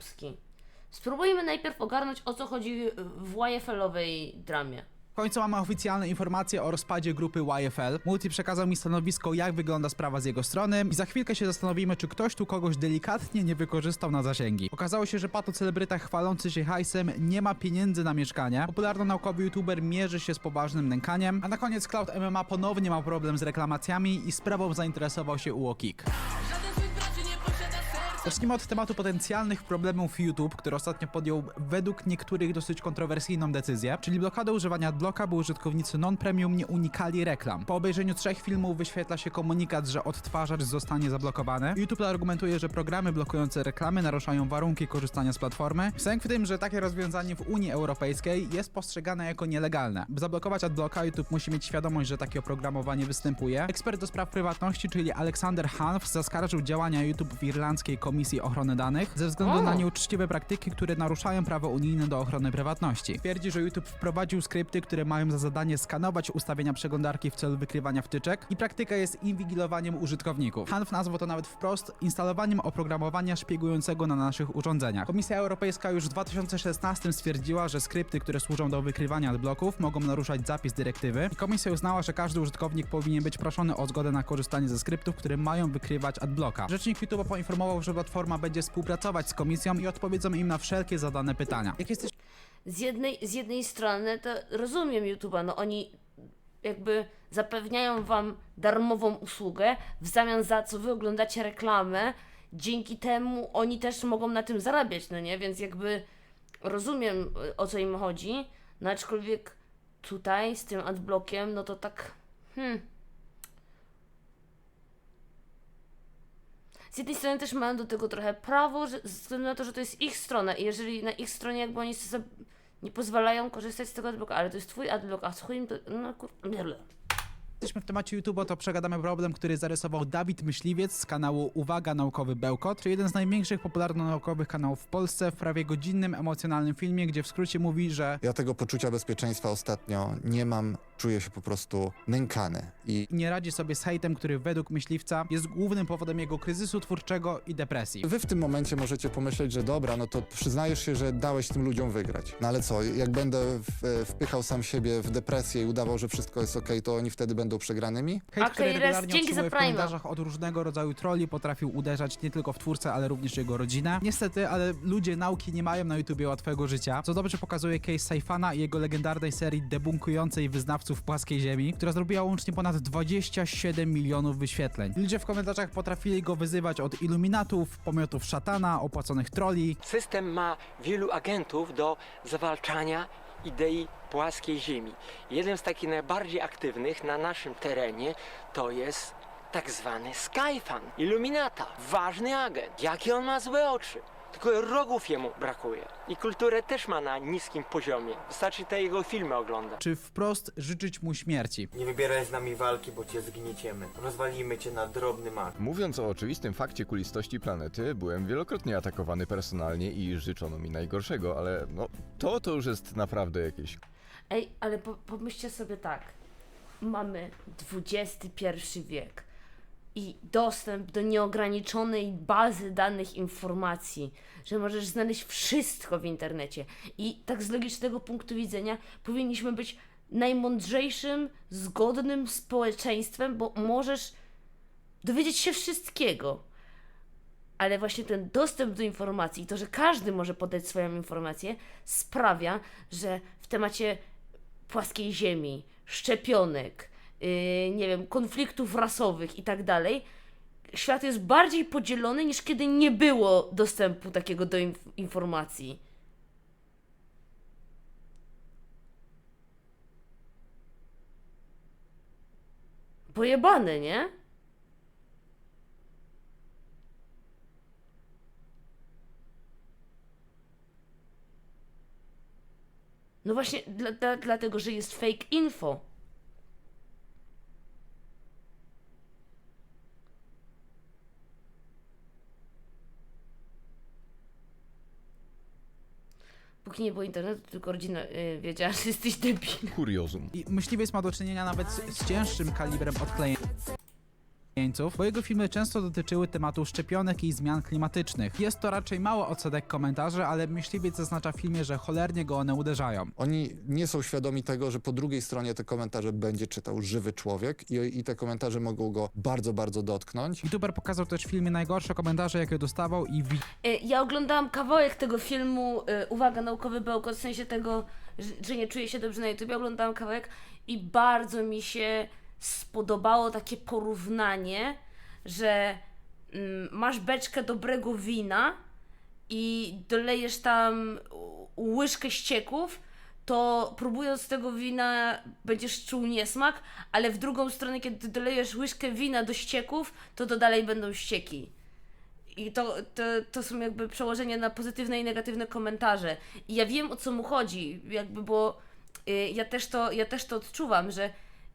kiepski. Spróbujmy najpierw ogarnąć o co chodzi w YFL-owej dramie. W końcu mamy oficjalne informacje o rozpadzie grupy YFL. Multi przekazał mi stanowisko, jak wygląda sprawa z jego strony i za chwilkę się zastanowimy, czy ktoś tu kogoś delikatnie nie wykorzystał na zasięgi. Okazało się, że pato celebryta chwalący się hajsem nie ma pieniędzy na mieszkanie. Popularno-naukowy youtuber mierzy się z poważnym nękaniem, a na koniec Cloud MMA ponownie ma problem z reklamacjami i sprawą zainteresował się UOKick. Zacznijmy od tematu potencjalnych problemów YouTube, który ostatnio podjął według niektórych dosyć kontrowersyjną decyzję, czyli blokadę używania adblocka, by użytkownicy non-premium nie unikali reklam. Po obejrzeniu trzech filmów wyświetla się komunikat, że odtwarzacz zostanie zablokowany. YouTube argumentuje, że programy blokujące reklamy naruszają warunki korzystania z platformy. Sęk w tym, że takie rozwiązanie w Unii Europejskiej jest postrzegane jako nielegalne. By zablokować adblocka, YouTube musi mieć świadomość, że takie oprogramowanie występuje. Ekspert do spraw prywatności, czyli Aleksander Hanf, zaskarżył działania YouTube w irlandzkiej Komisji Ochrony Danych ze względu na nieuczciwe praktyki, które naruszają prawo unijne do ochrony prywatności. Twierdzi, że YouTube wprowadził skrypty, które mają za zadanie skanować ustawienia przeglądarki w celu wykrywania wtyczek i praktyka jest inwigilowaniem użytkowników. Hanf nazwał to nawet wprost instalowaniem oprogramowania szpiegującego na naszych urządzeniach. Komisja Europejska już w 2016 stwierdziła, że skrypty, które służą do wykrywania adblocków mogą naruszać zapis dyrektywy. I Komisja uznała, że każdy użytkownik powinien być proszony o zgodę na korzystanie ze skryptów, które mają wykrywać adblocka. Rzecznik YouTube'a poinformował, że platforma będzie współpracować z komisją i odpowiedzą im na wszelkie zadane pytania. Jak jesteś Z jednej, z jednej strony to rozumiem YouTube'a, no oni jakby zapewniają wam darmową usługę, w zamian za co wy oglądacie reklamę, dzięki temu oni też mogą na tym zarabiać, no nie? Więc jakby rozumiem o co im chodzi, no aczkolwiek tutaj z tym adblockiem, no to tak hmm. Z jednej strony też mają do tego trochę prawo, że, ze względu na to, że to jest ich strona i jeżeli na ich stronie jakby oni sobie nie pozwalają korzystać z tego adblocka, ale to jest twój adblock, a swoim to, no kur... Jesteśmy w temacie YouTube, to przegadamy problem, który zarysował Dawid Myśliwiec z kanału Uwaga Naukowy Bełkot, czyli jeden z największych popularno-naukowych kanałów w Polsce w prawie godzinnym, emocjonalnym filmie, gdzie w skrócie mówi, że Ja tego poczucia bezpieczeństwa ostatnio nie mam, czuję się po prostu nękany. I nie radzi sobie z hejtem, który według myśliwca jest głównym powodem jego kryzysu twórczego i depresji. wy w tym momencie możecie pomyśleć, że dobra, no to przyznajesz się, że dałeś tym ludziom wygrać. No ale co, jak będę w, wpychał sam siebie w depresję i udawał, że wszystko jest okej, to oni wtedy będą przegranymi? Hejt, Okej, który regularnie dzięki za otrzymuje w Prima. komentarzach od różnego rodzaju trolli, potrafił uderzać nie tylko w twórcę, ale również jego rodzinę. Niestety, ale ludzie nauki nie mają na YouTubie łatwego życia, co dobrze pokazuje case Saifana i jego legendarnej serii debunkującej wyznawców płaskiej ziemi, która zrobiła łącznie ponad 27 milionów wyświetleń. Ludzie w komentarzach potrafili go wyzywać od iluminatów, pomiotów szatana, opłaconych trolli, System ma wielu agentów do zwalczania idei płaskiej Ziemi. Jeden z takich najbardziej aktywnych na naszym terenie to jest tak zwany Skyfan, Illuminata, ważny agent. Jakie on ma złe oczy. Tylko rogów jemu brakuje. I kulturę też ma na niskim poziomie. Wystarczy te jego filmy oglądać. czy wprost życzyć mu śmierci. Nie wybieraj z nami walki, bo cię zgnieciemy. Rozwalimy cię na drobny mak. Mówiąc o oczywistym fakcie kulistości planety, byłem wielokrotnie atakowany personalnie i życzono mi najgorszego, ale no to to już jest naprawdę jakieś Ej, ale po, pomyślcie sobie tak. Mamy XXI wiek i dostęp do nieograniczonej bazy danych informacji, że możesz znaleźć wszystko w internecie. I tak z logicznego punktu widzenia powinniśmy być najmądrzejszym, zgodnym społeczeństwem, bo możesz dowiedzieć się wszystkiego. Ale właśnie ten dostęp do informacji to, że każdy może podać swoją informację, sprawia, że w temacie płaskiej ziemi, szczepionek, nie wiem, konfliktów rasowych i tak dalej, świat jest bardziej podzielony niż kiedy nie było dostępu takiego do inf- informacji. Pojebane, nie? No właśnie, dla, dla, dlatego, że jest fake info. Póki nie było internetu, tylko rodzina y, wiedziała, że jesteś debil. kuriozum. I myśliwiec ma do czynienia nawet z, z cięższym kalibrem odklejenia jeńców, bo jego filmy często dotyczyły tematu szczepionek i zmian klimatycznych. Jest to raczej mało odsetek komentarzy, ale myśliwiec zaznacza w filmie, że cholernie go one uderzają. Oni nie są świadomi tego, że po drugiej stronie te komentarze będzie czytał żywy człowiek i, i te komentarze mogą go bardzo, bardzo dotknąć. YouTuber pokazał też w filmie najgorsze komentarze, jakie dostawał i Y, Ja oglądałam kawałek tego filmu, y, uwaga, naukowy bełkot, w sensie tego, że, że nie czuję się dobrze na YouTube. Oglądałam kawałek i bardzo mi się spodobało takie porównanie, że mm, masz beczkę dobrego wina i dolejesz tam łyżkę ścieków, to próbując tego wina będziesz czuł niesmak, ale w drugą stronę, kiedy dolejesz łyżkę wina do ścieków, to to dalej będą ścieki. I to, to, to są jakby przełożenia na pozytywne i negatywne komentarze. I ja wiem o co mu chodzi, jakby, bo y, ja, też to, ja też to odczuwam, że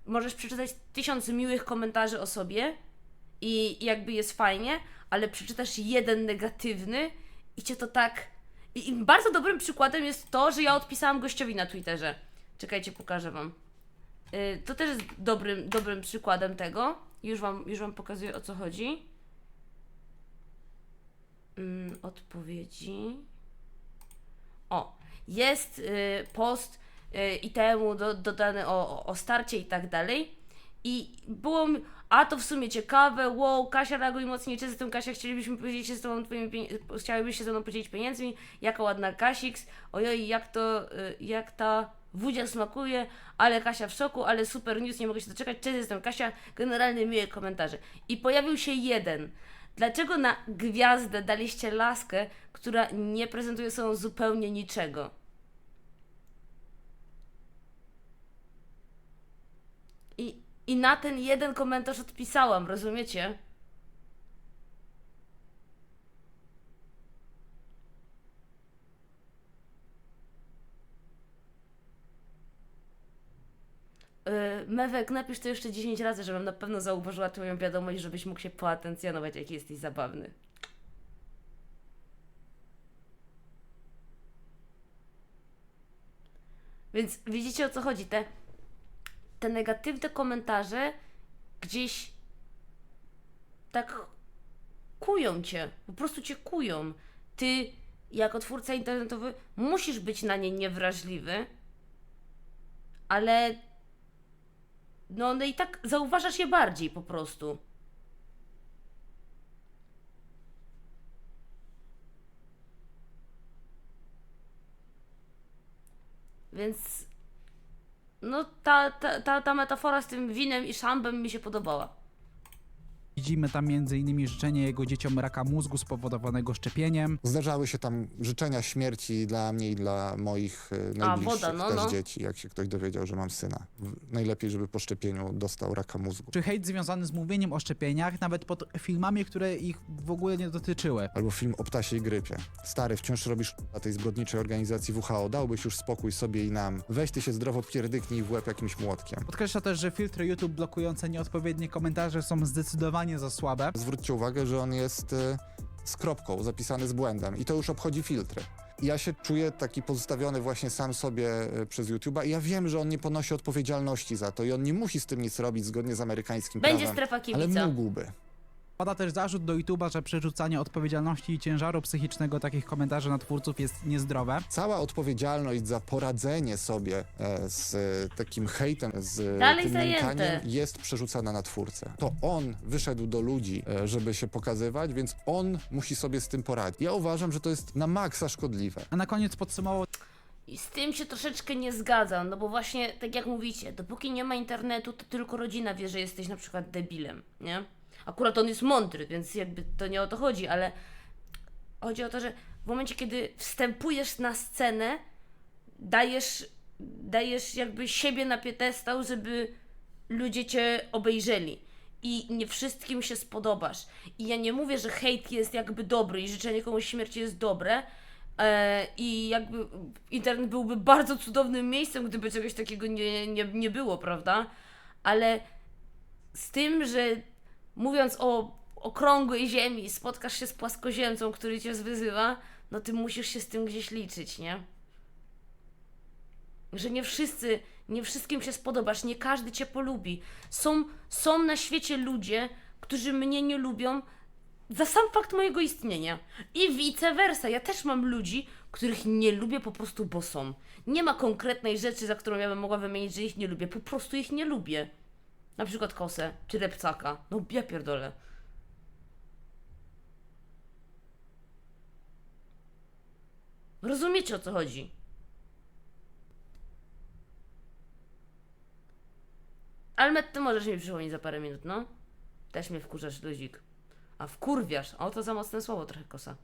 możesz przeczytać tysiąc miłych komentarzy o sobie i jakby jest fajnie, ale przeczytasz jeden negatywny i cię to tak. I, i bardzo dobrym przykładem jest to, że ja odpisałam gościowi na Twitterze. Czekajcie, pokażę wam. Y, to też jest dobrym, dobrym przykładem tego. Już wam, już wam pokazuję o co chodzi. Mm, odpowiedzi. O, jest y, post i temu do, dodany o, o- starcie i tak dalej. I było mi, a to w sumie ciekawe, wow, Kasia reaguje mocniej, czy z tym Kasia chcielibyśmy podzielić się z tobą twoimi chciałybyś się ze mną podzielić pieniędzmi, jaka ładna Kasiks, ojoj, jak to, y, jak ta wódzia smakuje, ale Kasia w szoku, ale super news, nie mogę się doczekać, cześć, jestem Kasia, generalnie miłe komentarze. I pojawił się jeden, Dlaczego na gwiazdę daliście laskę, która nie prezentuje sobą zupełnie niczego? I, na ten jeden komentarz odpisałam, rozumiecie? Yy, Mewek, napisz to jeszcze 10 razy, żebym na pewno zauważyła twoją wiadomość, żebyś mógł się poatencjonować, jaki jesteś zabawny. Więc widzicie o co chodzi? Te, te negatywne komentarze gdzieś tak kują cię, po prostu cię kują. Ty, jako twórca internetowy, musisz być na nie niewrażliwy, ale no, no i tak zauważasz je bardziej po prostu. Więc no ta, ta, ta, ta metafora z tym winem i szambem mi się podobała. Widzimy tam m.in. życzenie jego dzieciom raka mózgu spowodowanego szczepieniem. Zdarzały się tam życzenia śmierci dla mnie i dla moich e, najbliższych woda, no, też no. dzieci, jak się ktoś dowiedział, że mam syna. W- Najlepiej, żeby po szczepieniu dostał raka mózgu. Czy hejt związany z mówieniem o szczepieniach, nawet pod filmami, które ich w ogóle nie dotyczyły. Albo film o ptasiej grypie. Stary, wciąż robisz na tej zbrodniczej organizacji WHO, dałbyś już spokój sobie i nam. Weź ty się zdrowo pierdyknij w łeb jakimś młotkiem. Podkreśla też, że filtry YouTube blokujące nieodpowiednie komentarze są zdecydowanie za słabe. Zwróćcie uwagę, że on jest e, z kropką, zapisany z błędem i to już obchodzi filtry. Ja się czuję taki pozostawiony właśnie sam sobie e, przez YouTube'a i ja wiem, że on nie ponosi odpowiedzialności za to i on nie musi z tym nic robić zgodnie z amerykańskim Będzie prawem. strefa Ale kibica. mógłby. Pada też zarzut do YouTube'a, że przerzucanie odpowiedzialności i ciężaru psychicznego takich komentarzy na twórców jest niezdrowe. Cała odpowiedzialność za poradzenie sobie e, z e, takim hejtem, z Dalej tym nękaniem jest przerzucana na twórcę. To on wyszedł do ludzi, e, żeby się pokazywać, więc on musi sobie z tym poradzić. Ja uważam, że to jest na maksa szkodliwe. A na koniec podsumował I z tym się troszeczkę nie zgadzam, no bo właśnie, tak jak mówicie, dopóki nie ma internetu, to tylko rodzina wie, że jesteś na przykład debilem, nie? Akurat on jest mądry, więc jakby to nie o to chodzi, ale chodzi o to, że w momencie, kiedy wstępujesz na scenę, dajesz, dajesz jakby siebie na piedestał, żeby ludzie cię obejrzeli. I nie wszystkim się spodobasz. I ja nie mówię, że hejt jest jakby dobry i życzenie komuś śmierci jest dobre. E, I jakby internet byłby bardzo cudownym miejscem, gdyby czegoś takiego nie, nie, nie było, prawda? Ale z tym, że mówiąc o okrągłej ziemi, spotkasz się z płaskoziemcą, który cię wyzywa, no ty musisz się z tym gdzieś liczyć, nie? Że nie wszyscy, nie wszystkim się spodobasz, nie każdy cię polubi. Są, są na świecie ludzie, którzy mnie nie lubią za sam fakt mojego istnienia. I vice versa. Ja też mam ludzi, których nie lubię po prostu, bo są. Nie ma konkretnej rzeczy, za którą ja bym mogła wymienić, że ich nie lubię. Po prostu ich nie lubię. Na przykład kosę, czy repcaka. No ja pierdolę. Rozumiecie o co chodzi? Almet, ty możesz mi przypomnieć za parę minut, no? Też mnie wkurzasz, luzik. A wkurwiasz. O, to za mocne słowo trochę kosa.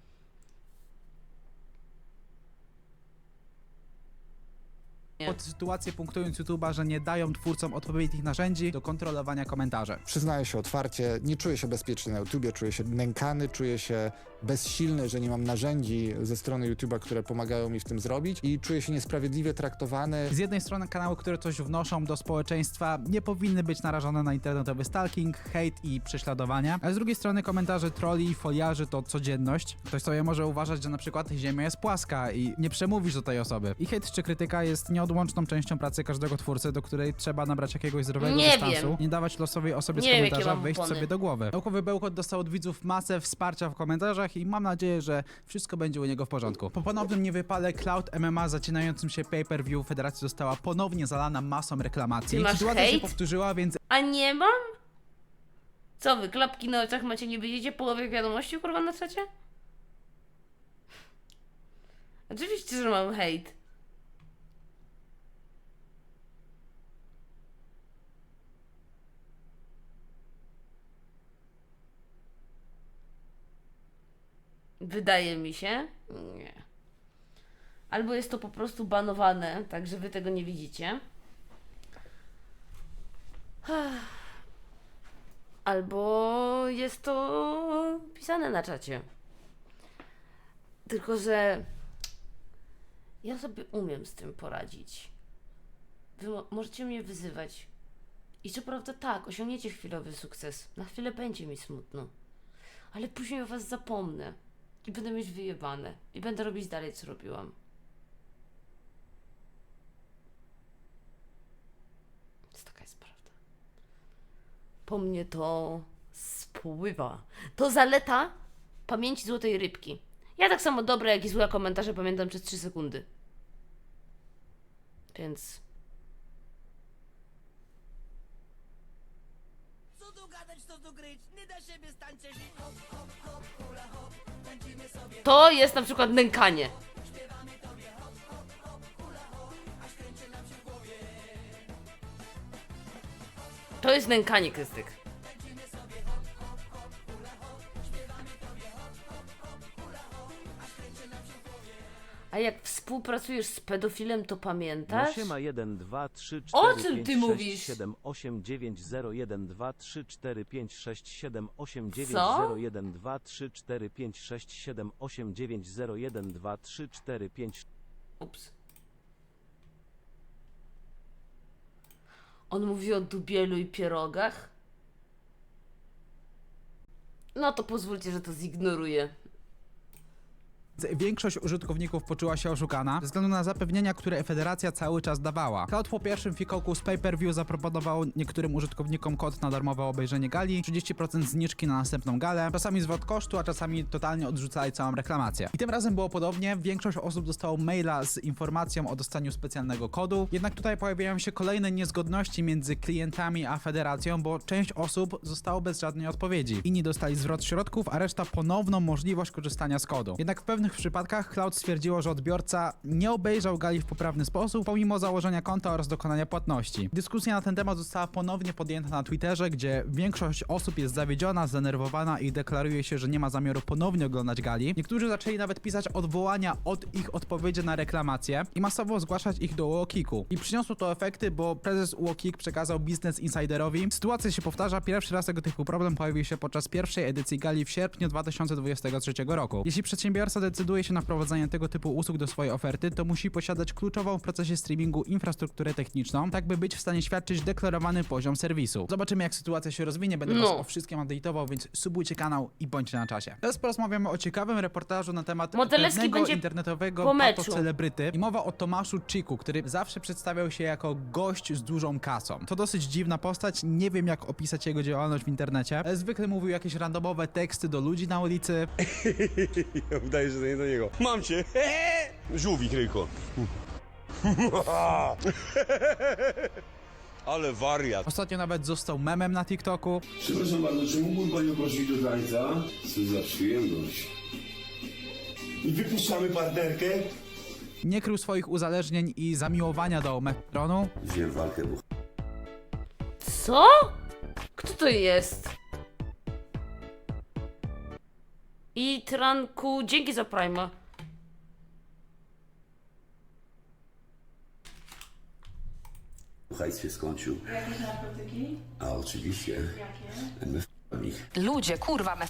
Pod sytuację punktując YouTube'a, że nie dają twórcom odpowiednich narzędzi do kontrolowania komentarzy. Przyznaję się otwarcie, nie czuję się bezpieczny na YouTubie, czuję się nękany, czuję się bezsilny, że nie mam narzędzi ze strony YouTube'a, które pomagają mi w tym zrobić i czuję się niesprawiedliwie traktowany. Z jednej strony kanały, które coś wnoszą do społeczeństwa, nie powinny być narażone na internetowy stalking, hejt i prześladowania, a z drugiej strony komentarze troli i foliarzy to codzienność. Ktoś sobie może uważać, że na przykład Ziemia jest płaska i nie przemówisz do tej osoby. I hejt czy krytyka jest nieodłączną częścią pracy każdego twórcy, do której trzeba nabrać jakiegoś zdrowego Nie dystansu, wiem. nie dawać losowej osobie Nie z wiem, jakie komentarza mam wejść opony. sobie do głowy. Naukowy Bełkot dostał od widzów masę wsparcia w komentarzach i mam nadzieję, że wszystko będzie u niego w porządku. Po ponownym niewypale Cloud MMA zaczynającym się pay-per-view federacja została ponownie zalana masą reklamacji. Ty masz Sytuacja się hejt? powtórzyła, więc A nie mam? Co wy, klapki na oczach macie, nie widzicie połowy wiadomości, kurwa, na czacie? Oczywiście, że mam hejt. Wydaje mi się. Nie. Albo jest to po prostu banowane, tak że wy tego nie widzicie. Albo jest to pisane na czacie. Tylko, że ja sobie umiem z tym poradzić. Wy mo- możecie mnie wyzywać. I co prawda tak, osiągniecie chwilowy sukces. Na chwilę będzie mi smutno. Ale później o was zapomnę. I będę mieć wyjebane. I będę robić dalej, co robiłam. Więc taka jest prawda. Po mnie to spływa. To zaleta pamięci złotej rybki. Ja tak samo dobre, jak i złe komentarze pamiętam przez 3 sekundy. Więc Co tu gadać, co tu gryć, nie da siebie stańcie żyć. To jest na przykład nękanie. To jest nękanie, Krystyk. Współpracujesz z pedofilem, to pamiętasz? siema 1, 2, 3, O 4, czym 5, ty 6, mówisz? 7, 8, 9, 0, 1, 2, 3, 4, 5, 6, 7, 8, 9, Co? 0, 1, 2, 3, 4, 5, 6, 7, 8, 9, 0, 1, 2, 3, 4, 5, Ups. On mówi o dubielu i pierogach? No to pozwólcie, że to zignoruję. Większość użytkowników poczuła się oszukana ze względu na zapewnienia, które Federacja cały czas dawała. Cloud po pierwszym fikołku z pay-per-view zaproponował niektórym użytkownikom kod na darmowe obejrzenie gali, 30% zniżki na następną galę, czasami zwrot kosztu, a czasami totalnie odrzucali całą reklamację. I tym razem było podobnie, większość osób dostało maila z informacją o dostaniu specjalnego kodu, jednak tutaj pojawiają się kolejne niezgodności między klientami a Federacją, bo część osób zostało bez żadnej odpowiedzi. Inni dostali zwrot środków, a reszta ponowną możliwość korzystania z kodu. Jednak w pewnych przypadkach Cloud stwierdziło, że odbiorca nie obejrzał gali w poprawny sposób, pomimo założenia konta oraz dokonania płatności. Dyskusja na ten temat została ponownie podjęta na Twitterze, gdzie większość osób jest zawiedziona, zdenerwowana i deklaruje się, że nie ma zamiaru ponownie oglądać gali. Niektórzy zaczęli nawet pisać odwołania od ich odpowiedzi na reklamacje i masowo zgłaszać ich do UOKiK-u. I przyniosło to efekty, bo prezes UOKiK przekazał Business Insiderowi. Sytuacja się powtarza, pierwszy raz tego typu problem pojawił się podczas pierwszej edycji gali w sierpniu 2023 roku. Jeśli przedsiębiorca decyduje się na wprowadzanie tego typu usług do swojej oferty, to musi posiadać kluczową w procesie streamingu infrastrukturę techniczną, tak by być w stanie świadczyć deklarowany poziom serwisu. Zobaczymy jak sytuacja się rozwinie, będę No. was o wszystkim update'ował, więc subujcie kanał i bądźcie na czasie. Teraz porozmawiamy o ciekawym reportażu na temat Modelewski będzie internetowego po meczu. patocelebryty i mowa o Tomaszu Chiku, który zawsze przedstawiał się jako gość z dużą kasą. To dosyć dziwna postać, nie wiem jak opisać jego działalność w internecie. E, Zwykle mówił jakieś randomowe teksty do ludzi na ulicy, Wydaje się, że nie do niego. Mam cię! Żółwik, Ryjko. Ale wariat. Ostatnio nawet został memem na TikToku. Przepraszam bardzo, czy mógłbym panią prosić do tańca? Co za przyjemność. I wypuszczamy partnerkę? Nie krył swoich uzależnień i zamiłowania do meftronu. Wziąłem walkę, bo Co? Kto to jest? I Tranku, dzięki za Prima. hajs się skończył. Jakieś narkotyki? A oczywiście. Jakie? Ludzie, kurwa, me...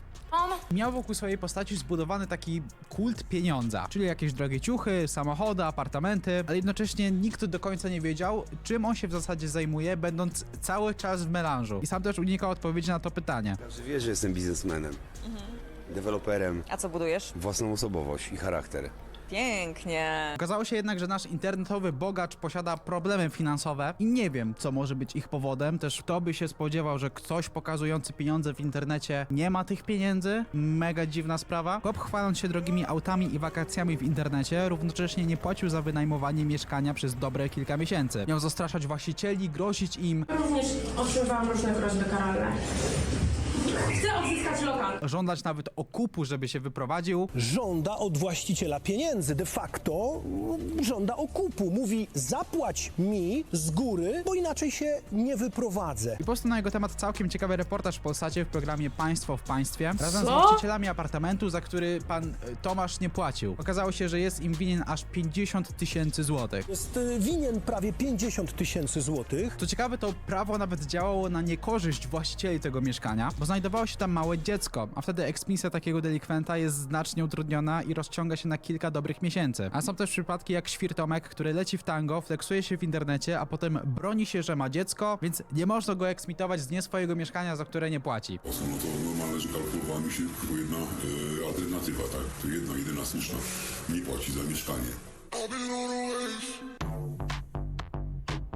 Miał wokół swojej postaci zbudowany taki kult pieniądza, czyli jakieś drogie ciuchy, samochody, apartamenty, ale jednocześnie nikt do końca nie wiedział, czym on się w zasadzie zajmuje, będąc cały czas w melanżu. I sam też unikał odpowiedzi na to pytanie. Każdy wie, że jestem biznesmenem. Deweloperem. A co budujesz? Własną osobowość i charakter. Pięknie. Okazało się jednak, że nasz internetowy bogacz posiada problemy finansowe i nie wiem, co może być ich powodem. Też kto by się spodziewał, że ktoś pokazujący pieniądze w internecie nie ma tych pieniędzy? Mega dziwna sprawa. Chłop chwaląc się drogimi autami i wakacjami w internecie, równocześnie nie płacił za wynajmowanie mieszkania przez dobre kilka miesięcy. Miał zastraszać właścicieli, grozić im, Również otrzymywałam różne groźby karalne. Chcę odzyskać lokal. żądać nawet okupu, żeby się wyprowadził. żąda od właściciela pieniędzy. De facto mm, żąda okupu. Mówi zapłać mi z góry, bo inaczej się nie wyprowadzę. I powstał na jego temat całkiem ciekawy reportaż w Polsacie w programie Państwo w Państwie. Razem z Co? właścicielami apartamentu, za który pan e, Tomasz nie płacił. Okazało się, że jest im winien aż 50 tysięcy złotych. Jest y, winien prawie 50 tysięcy złotych. Co ciekawe, to prawo nawet działało na niekorzyść właścicieli tego mieszkania, bo znajdowało się tam małe dziecko, a wtedy eksmisja takiego delikwenta jest znacznie utrudniona i rozciąga się na kilka dobrych miesięcy. A są też przypadki jak świrtomek, który leci w tango, flexuje się w internecie, a potem broni się, że ma dziecko, więc nie można go eksmitować z nie swojego mieszkania, za które nie płaci. No to normalne, że kalkulowała mi się tylko jedna e, alternatywa, tak? To jedna, jedyna słuszna. Nie płaci za mieszkanie.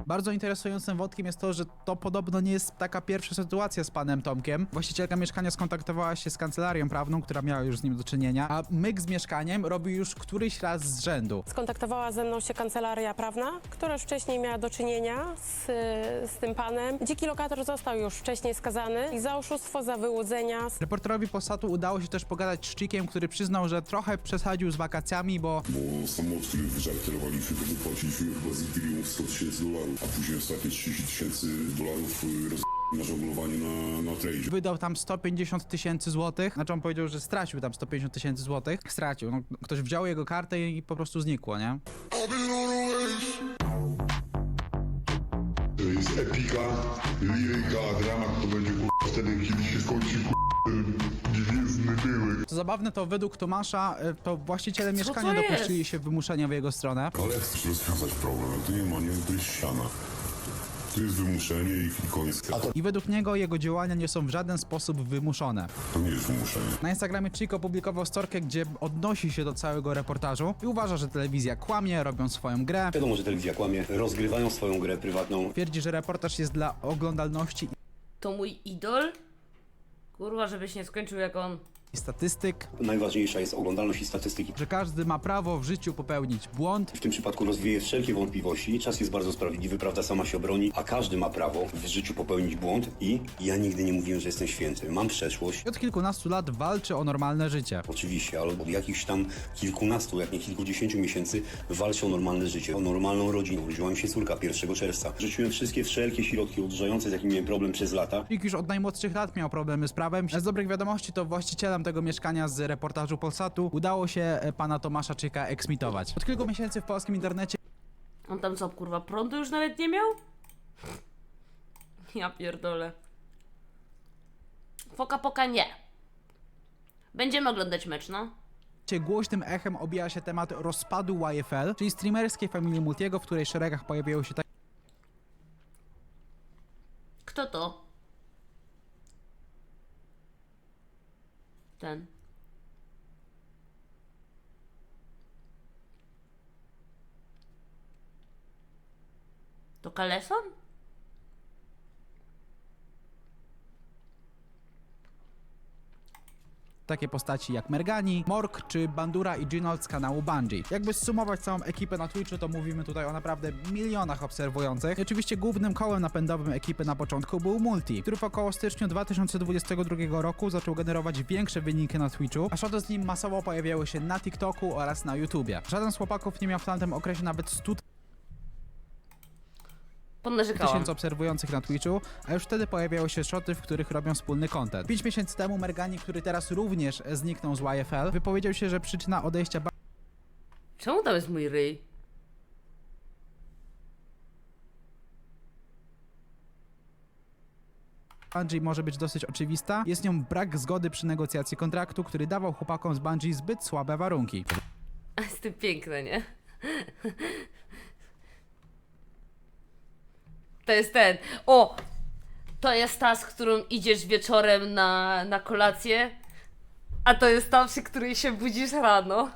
Bardzo interesującym wątkiem jest to, że to podobno nie jest taka pierwsza sytuacja z panem Tomkiem. Właścicielka mieszkania skontaktowała się z kancelarią prawną, która miała już z nim do czynienia, a myk z mieszkaniem robi już któryś raz z rzędu. Skontaktowała ze mną się kancelaria prawna, która już wcześniej miała do czynienia z, z tym panem. Dziki lokator został już wcześniej skazany i za oszustwo, za wyłudzenia. Reporterowi Polsatu udało się też pogadać z Chikiem, który przyznał, że trochę przesadził z wakacjami, bo Bo samochód, który wyżarterowaliśmy, to wypłaciliśmy chyba z Ethereum 100 tysięcy dolarów, a później ostatnie 30 tysięcy dolarów y, roz... na żonglowanie na, na tradzie. wydał tam 150 tysięcy złotych. Znaczy on powiedział, że stracił tam 150 tysięcy złotych. Stracił. No, ktoś wziął jego kartę i po prostu znikło, nie? To jest epika, liryka, dramat, to będzie k***a wtedy, kiedy się skończy tyłek. Co zabawne, to według Tomasza, y, to właściciele Co mieszkania to jest? dopuścili się wymuszenia w jego stronę. Ale jak chcesz rozwiązać problem, no to nie ma, nie, to jest ściana. To jest wymuszenie i i koniec. I według niego jego działania nie są w żaden sposób wymuszone. To nie jest wymuszenie. Na Instagramie Chico publikował storkę, gdzie odnosi się do całego reportażu i uważa, że telewizja kłamie, robią swoją grę. Wiadomo, że telewizja kłamie, rozgrywają swoją grę prywatną. Twierdzi, że reportaż jest dla oglądalności To mój idol? Kurwa, żebyś nie skończył jak on. I statystyk, Najważniejsza jest oglądalność i statystyki. że każdy ma prawo w życiu popełnić błąd W tym przypadku rozwieje wszelkie wątpliwości. Czas jest bardzo sprawiedliwy, prawda sama się obroni, a każdy ma prawo w życiu popełnić błąd i ja nigdy nie mówiłem, że jestem święty. Mam przeszłość, i od kilkunastu lat walczy o normalne życie. oczywiście, ale od jakichś tam kilkunastu, jak nie kilkudziesięciu miesięcy walczę o normalne życie, o normalną rodzinę. Urodziła mi się córka 1 czerwca. Rzuciłem wszystkie wszelkie środki odurzające, z jakimi miałem problem przez lata. Chick już od najmłodszych lat miał problemy z prawem. Z dobrych wiadomości to właścicielem tego mieszkania z reportażu Polsatu udało się e, pana Tomasza Czyka eksmitować. Od kilku miesięcy w polskim internecie On tam co, kurwa, prądu już nawet nie miał? Ja pierdolę. Foka poka nie. Będziemy oglądać mecz, no. Głośnym echem obija się temat rozpadu YFL, czyli streamerskiej familii Multiego, w której szeregach pojawiają się takie Kto to? Ten. To Kaleson? Takie postaci jak Mergani, Mork czy Bandura i Ginold z kanału Bungie. Jakby zsumować całą ekipę na Twitchu, to mówimy tutaj o naprawdę milionach obserwujących. I oczywiście głównym kołem napędowym ekipy na początku był Multi, który w około styczniu 2022 roku zaczął generować większe wyniki na Twitchu, a shotty z nim masowo pojawiały się na TikToku oraz na YouTubie. Żaden z chłopaków nie miał w tamtym okresie nawet 100 Podnarzekałam. tysięcy obserwujących na Twitchu, a już wtedy pojawiały się shoty, w których robią wspólny content. 5 miesięcy temu Mergani, który teraz również zniknął z YFL, wypowiedział się, że przyczyna odejścia Czemu tam jest mój ryj? Bungie może być dosyć oczywista, jest nią brak zgody przy negocjacji kontraktu, który dawał chłopakom z Bungie zbyt słabe warunki. A jest to piękne, nie? To jest ten. O! To jest ta, z którą idziesz wieczorem na, na kolację, a to jest ta, przy której się budzisz rano.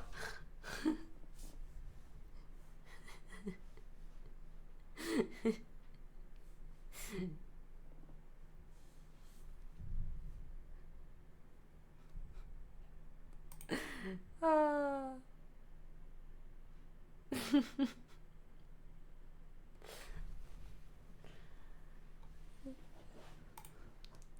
A.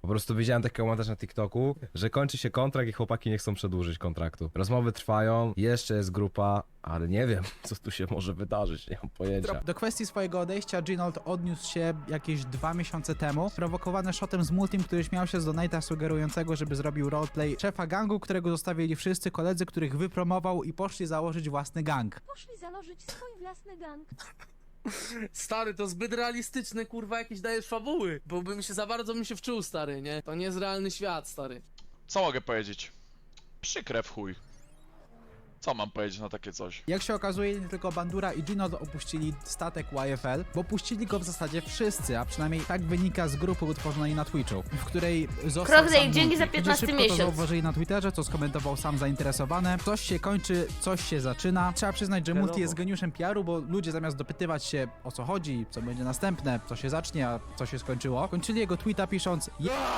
Po prostu widziałem taki komentarz na TikToku, że kończy się kontrakt i chłopaki nie chcą przedłużyć kontraktu. Rozmowy trwają, jeszcze jest grupa, ale nie wiem, co tu się może wydarzyć, nie mam pojęcia. Do kwestii swojego odejścia Ginold odniósł się jakieś dwa miesiące temu, prowokowany shotem z Multim, który śmiał się z Donata sugerującego, żeby zrobił roleplay szefa gangu, którego zostawili wszyscy koledzy, których wypromował i poszli założyć własny gang. Poszli założyć swój własny gang. Stary, to zbyt realistyczne, kurwa, jakieś dajesz fabuły. Bo bym się za bardzo bym się wczuł, stary, nie? To nie jest realny świat, stary. Co mogę powiedzieć? Przykre w chuj. Co mam powiedzieć na takie coś? Jak się okazuje, nie tylko Bandura i Ginold opuścili statek YFL, bo puścili go w zasadzie wszyscy, a przynajmniej tak wynika z grupy utworzonej na Twitchu, w której został Crocodile, sam dzięki za Multi. 15 Ludzie szybko miesiąc. to zauważyli na Twitterze, co skomentował sam zainteresowany. Coś się kończy, coś się zaczyna. Trzeba przyznać, że Multi jest geniuszem PR-u, bo ludzie zamiast dopytywać się o co chodzi, co będzie następne, co się zacznie, a co się skończyło, kończyli jego tweeta pisząc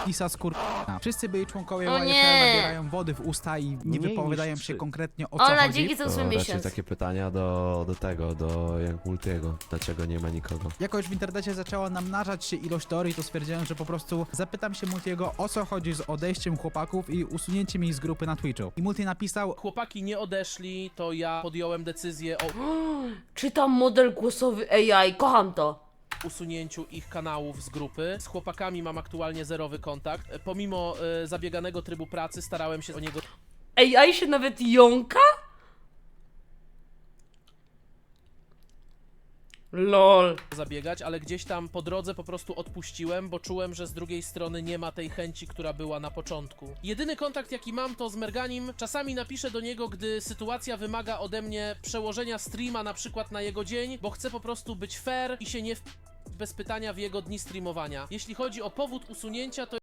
Lisa skurna. Wszyscy byli członkowie O YFL, nie! nabierają wody w usta i nie Mniej niż wypowiadają trzy. się konkretnie o co Ola, chodzi. dzięki za ósmy raczej miesiąc. takie pytania do, do tego, do Young Multiego. Dlaczego nie ma nikogo? Jako już w internecie zaczęła namnażać się ilość teorii, to stwierdziłem, że po prostu zapytam się Multiego o co chodzi z odejściem chłopaków i usunięciem ich z grupy na Twitchu. I Multi napisał, Chłopaki nie odeszli, to ja podjąłem decyzję o Czytam model głosowy AI, kocham to. usunięciu ich kanałów z grupy. Z chłopakami mam aktualnie zerowy kontakt. E, Pomimo e, zabieganego trybu pracy starałem się o niego AI się nawet jąka? LOL. zabiegać, ale gdzieś tam po drodze po prostu odpuściłem, bo czułem, że z drugiej strony nie ma tej chęci, która była na początku. Jedyny kontakt jaki mam to z Merganim. Czasami napiszę do niego, gdy sytuacja wymaga ode mnie przełożenia streama na przykład na jego dzień, bo chcę po prostu być fair i się nie w... bez pytania w jego dni streamowania. Jeśli chodzi o powód usunięcia, to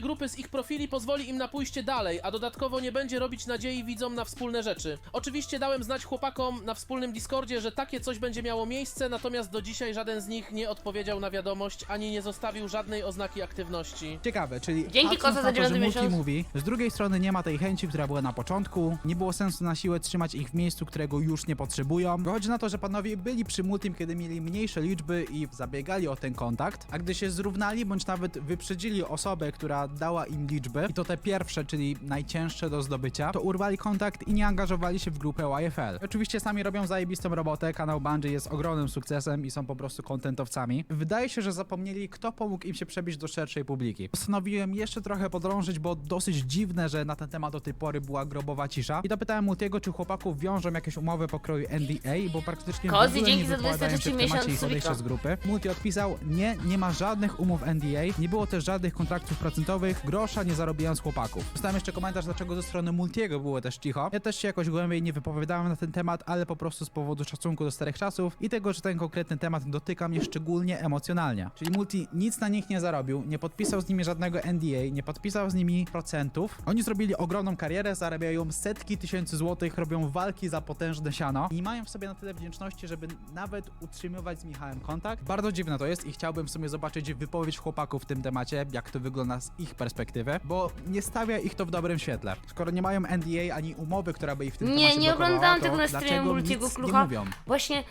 Grupy z ich profili pozwoli im na pójście dalej, a dodatkowo nie będzie robić nadziei widzom na wspólne rzeczy. Oczywiście dałem znać chłopakom na wspólnym Discordzie, że takie coś będzie miało miejsce, natomiast do dzisiaj żaden z nich nie odpowiedział na wiadomość, ani nie zostawił żadnej oznaki aktywności. ciekawe, czyli Dzięki, patrząc Koza, na za to, że dziewiąty Multi miesiąc. mówi, z drugiej strony nie ma tej chęci, która była na początku, nie było sensu na siłę trzymać ich w miejscu, którego już nie potrzebują. Wychodzi na to, że panowie byli przy Multim, kiedy mieli mniejsze liczby i zabiegali o ten kontakt, a gdy się zrównali, bądź nawet wyprzedzili osobę, która dała im liczby, i to te pierwsze, czyli najcięższe do zdobycia, to urwali kontakt i nie angażowali się w grupę YFL. Oczywiście sami robią zajebistą robotę, kanał Bungie jest ogromnym sukcesem i są po prostu kontentowcami. Wydaje się, że zapomnieli, kto pomógł im się przebić do szerszej publiki. Postanowiłem jeszcze trochę podrążyć, bo dosyć dziwne, że na ten temat do tej pory była grobowa cisza. I dopytałem Multiego, czy chłopaków wiążą jakieś umowy pokroju NDA, bo praktycznie w Kozi, ogóle dzięki nie za wypowiadają się 23 w temacie ich odejścia z grupy. Multi odpisał, nie, nie ma żadnych umów NDA, nie było też żadnych kontraktów procentowych, grosza nie zarobiłem z chłopaków. Dostałem jeszcze komentarz, dlaczego ze strony Multiego było też cicho. Ja też się jakoś głębiej nie wypowiadałem na ten temat, ale po prostu z powodu szacunku do starych czasów i tego, że ten konkretny temat dotyka mnie szczególnie emocjonalnie. Czyli Multi nic na nich nie zarobił, nie podpisał z nimi żadnego NDA, nie podpisał z nimi procentów. Oni zrobili ogromną karierę, zarabiają setki tysięcy złotych, robią walki za potężne siano i mają w sobie na tyle wdzięczności, żeby nawet utrzymywać z Michałem kontakt. Bardzo dziwne to jest i chciałbym w sumie zobaczyć wypowiedź chłopaków w tym temacie, jak to wygląda z ich perspektywy, bo nie stawia ich to w dobrym świetle. Skoro nie mają NDA ani umowy, która by ich w tym Nie, temacie nie blokowała, oglądałam to tego na streamie dlaczego Multiego nic nie Klucha. mówią? Właśnie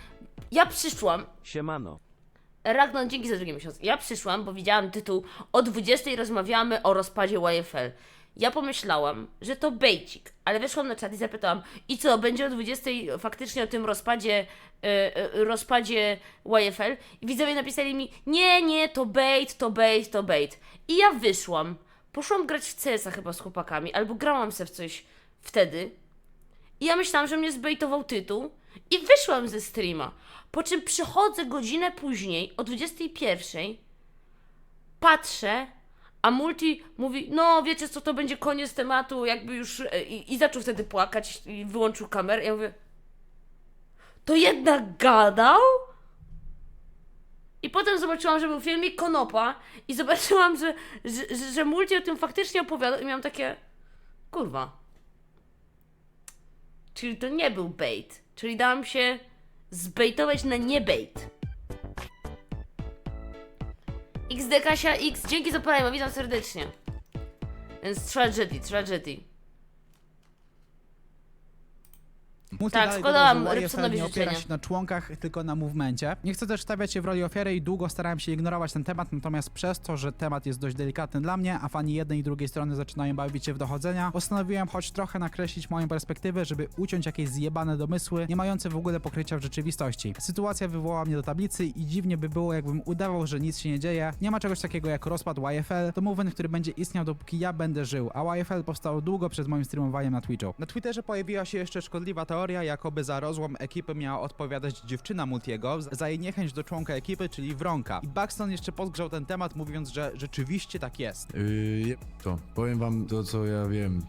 ja przyszłam, Siemano. Ragnar, dzięki za drugi miesiąc. Ja przyszłam, bo widziałam tytuł o 20 rozmawiamy o rozpadzie YFL. Ja pomyślałam, że to bejcik, ale weszłam na czat i zapytałam, i co, będzie o 20 faktycznie o tym rozpadzie, e, rozpadzie YFL? I widzowie napisali mi, nie, nie, to bait, to bait, to bait. I ja wyszłam, poszłam grać w CS-a chyba z chłopakami, albo grałam se w coś wtedy. I ja myślałam, że mnie zbejtował tytuł i wyszłam ze streama. Po czym przychodzę godzinę później, o 21, patrzę, a Multi mówi, no wiecie co, to będzie koniec tematu, jakby już... e, I, i zaczął wtedy płakać i wyłączył kamerę. Ja mówię, to jednak gadał? I potem zobaczyłam, że był filmik Konopa i zobaczyłam, że, że, że, Multi o tym faktycznie opowiadał i miałam takie, kurwa, Czyli to nie był bait. Czyli dałam się zbejtować na nie bait. XD Kasia X, dzięki za Prime, witam serdecznie. Więc tragedy, tragedy. Tak, dalej składałam dodał, że Rybsonowi nie opiera życzenia. się na członkach, tylko na movemencie. Nie chcę też stawiać się w roli ofiary i długo starałem się ignorować ten temat, natomiast przez to, że temat jest dość delikatny dla mnie, a fani jednej i drugiej strony zaczynają bawić się w dochodzenia, postanowiłem choć trochę nakreślić moją perspektywę, żeby uciąć jakieś zjebane domysły, nie mające w ogóle pokrycia w rzeczywistości. Sytuacja wywołała mnie do tablicy i dziwnie by było, jakbym udawał, że nic się nie dzieje. Nie ma czegoś takiego jak rozpad YFL, to movement, który będzie istniał dopóki ja będę żył, a YFL powstał długo przed moim streamowaniem na Twitchu. Na Twitterze pojawiła się jeszcze szkodliwa teoria, jakoby za rozłam ekipy miała odpowiadać dziewczyna Multiego za jej niechęć do członka ekipy, czyli Wronka. I Buxton jeszcze podgrzał ten temat, mówiąc, że rzeczywiście tak jest. Yy, to, powiem wam to, co ja wiem.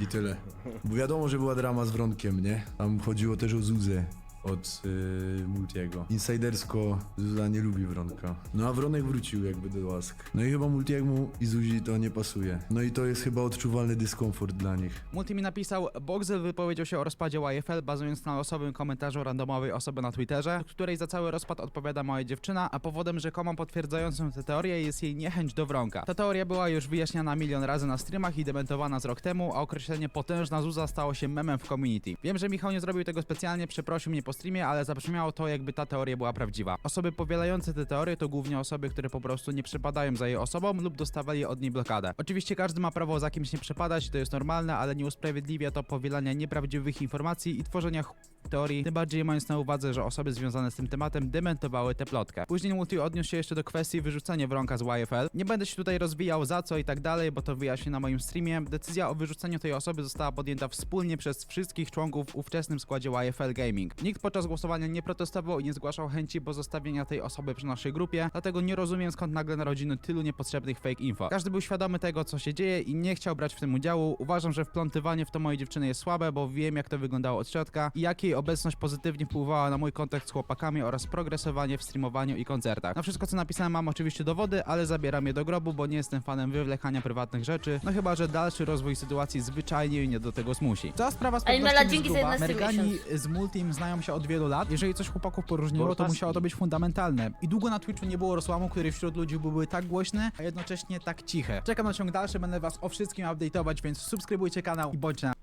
I tyle. Bo wiadomo, że była drama z Wronkiem, nie? Tam chodziło też o Zuzę od yy, Multiego. Insidersko Zuza nie lubi Wronka. No a Wronek wrócił jakby do łask. No i chyba Multiemu i Zuzi to nie pasuje. No i to jest chyba odczuwalny dyskomfort dla nich. Multi mi napisał, Boxel wypowiedział się o rozpadzie YFL bazując na losowym komentarzu randomowej osoby na Twitterze, w której za cały rozpad odpowiada moja dziewczyna, a powodem rzekomą potwierdzającym tę teorię jest jej niechęć do Wronka. Ta teoria była już wyjaśniana milion razy na streamach i dementowana z rok temu, a określenie potężna Zuza stało się memem w community. Wiem, że Michał nie zrobił tego specjalnie, przeprosił mnie po streamie, ale zabrzmiało to jakby ta teoria była prawdziwa. Osoby powielające tę teorię to głównie osoby, które po prostu nie przypadają za jej osobą lub dostawali od niej blokadę. Oczywiście każdy ma prawo za kimś nie przepadać, to jest normalne, ale nie usprawiedliwia to powielania nieprawdziwych informacji i tworzenia teorii, tym bardziej mając na uwadze, że osoby związane z tym tematem dementowały tę plotkę. Później Multi odniósł się jeszcze do kwestii wyrzucenia Wronka z YFL. Nie będę się tutaj rozwijał za co i tak dalej, bo to wyjaśnię na moim streamie. Decyzja o wyrzuceniu tej osoby została podjęta wspólnie przez wszystkich członków w ówczesnym składzie YFL Gaming. Nikt podczas głosowania nie protestował i nie zgłaszał chęci pozostawienia tej osoby przy naszej grupie, dlatego nie rozumiem skąd nagle narodziny tylu niepotrzebnych fake info. Każdy był świadomy tego, co się dzieje i nie chciał brać w tym udziału. Uważam, że wplątywanie w to mojej dziewczyny jest słabe, bo wiem jak to wyglądało od środka i jak jej obecność pozytywnie wpływała na mój kontakt z chłopakami oraz progresowanie w streamowaniu i koncertach. Na wszystko co napisałem mam oczywiście dowody, ale zabieram je do grobu, bo nie jestem fanem wywlekania prywatnych rzeczy, no chyba, że dalszy rozwój sytuacji zwyczajnie mnie do tego zmusi. Cała sprawa z Ej, Mela, pewnością jest dzięki za gruba. 11 Mergani miesiąc. z Multim znają się od wielu lat. Jeżeli coś chłopaków poróżniło, to musiało to być fundamentalne. I długo na Twitchu nie było rozłamu, który wśród ludzi byłby tak głośny, a jednocześnie tak ciche. Czekam na ciąg dalszy, będę was o wszystkim update'ować, więc subskrybujcie kanał i bądźcie na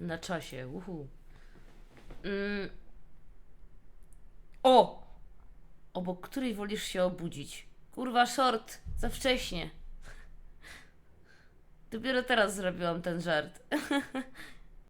Na czasie, uhu. Mm. O! Obok której wolisz się obudzić? Kurwa, short, za wcześnie. Dopiero teraz zrobiłam ten żart.